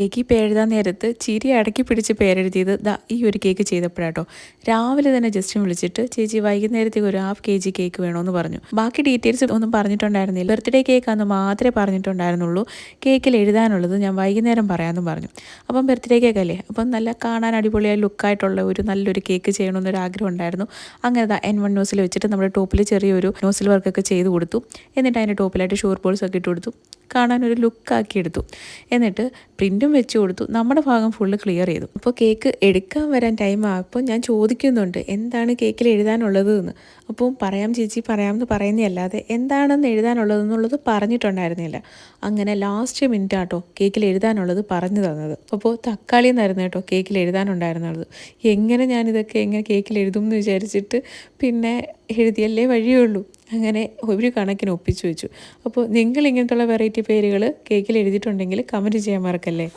Cake പേരെഴുതാൻ നേരത്ത് ചിരി അടക്കി പിടിച്ച് പേരെഴുതിയത് ദാ ഈ ഒരു കേക്ക് ചെയ്തപ്പോഴാട്ടോ. രാവിലെ തന്നെ ജസ്റ്റ് വിളിച്ചിട്ട് ചേച്ചി വൈകുന്നേരത്തേക്ക് ഒരു ഹാഫ് കെ ജി കേക്ക് വേണമെന്ന് പറഞ്ഞു. ബാക്കി ഡീറ്റെയിൽസ് ഒന്നും പറഞ്ഞിട്ടുണ്ടായിരുന്നില്ല. ബർത്ത്ഡേ കേക്ക് കേക്കാന്ന് മാത്രമേ പറഞ്ഞിട്ടുണ്ടായിരുന്നുള്ളൂ. കേക്കിൽ എഴുതാനുള്ളത് ഞാൻ വൈകുന്നേരം പറയാമെന്നും പറഞ്ഞു. അപ്പം ബർത്ത്ഡേ കേക്ക് അല്ലേ അപ്പം നല്ല കാണാൻ അടിപൊളിയായ ലുക്കായിട്ടുള്ള ഒരു നല്ലൊരു കേക്ക് ചെയ്യണമെന്നൊരു ആഗ്രഹം ഉണ്ടായിരുന്നു. അങ്ങനെ ദാ എൻ വൺ ന്യൂസിൽ വെച്ചിട്ട് നമ്മുടെ ടോപ്പിൽ ചെറിയൊരു നോസിൽ വർക്കൊക്കെ ചെയ്ത് കൊടുത്തു. എന്നിട്ട് അതിന്റെ ടോപ്പിലായിട്ട് ഷോർ ബോൾസ് ഒക്കെ ഇട്ട് കൊടുത്തു. കാണാൻ ഒരു ലുക്കാക്കി എടുത്തു. എന്നിട്ട് പ്രിന്റും വെച്ച് കൊടുത്തു. നമ്മുടെ ഭാഗം ഫുള്ള് ക്ലിയർ ചെയ്തു. അപ്പോൾ കേക്ക് എടുക്കാൻ വരാൻ ടൈം ആയപ്പോൾ ഞാൻ ചോദിക്കുന്നുണ്ട് എന്താണ് കേക്കിൽ എഴുതാനുള്ളത് എന്ന്? അപ്പോൾ പറയാം ചേച്ചി പറയാമെന്ന് പറയുന്നതല്ലാതെ എന്താണെന്ന് എഴുതാനുള്ളത് എന്നുള്ളത് പറഞ്ഞിട്ടുണ്ടായിരുന്നില്ല. അങ്ങനെ ലാസ്റ്റ് മിനിറ്റ് ആട്ടോ കേക്കിൽ എഴുതാനുള്ളത് പറഞ്ഞു തന്നത്. അപ്പോൾ തക്കാളി എന്നായിരുന്നു കേട്ടോ കേക്കിൽ എഴുതാനുണ്ടായിരുന്നത്. എങ്ങനെ ഞാനിതൊക്കെ എങ്ങനെ കേക്കിൽ എഴുതും എന്ന് വിചാരിച്ചിട്ട് പിന്നെ എഴുതിയല്ലേ വഴിയുള്ളൂ. അങ്ങനെ ഒരു കണക്കിന് ഒപ്പിച്ചു വെച്ചു. അപ്പോൾ നിങ്ങൾ ഇങ്ങനത്തുള്ള വെറൈറ്റി പേരുകൾ കേക്കിൽ എഴുതിയിട്ടുണ്ടെങ്കിൽ കമന്റ് ചെയ്യാൻ മറക്കല്ലേ?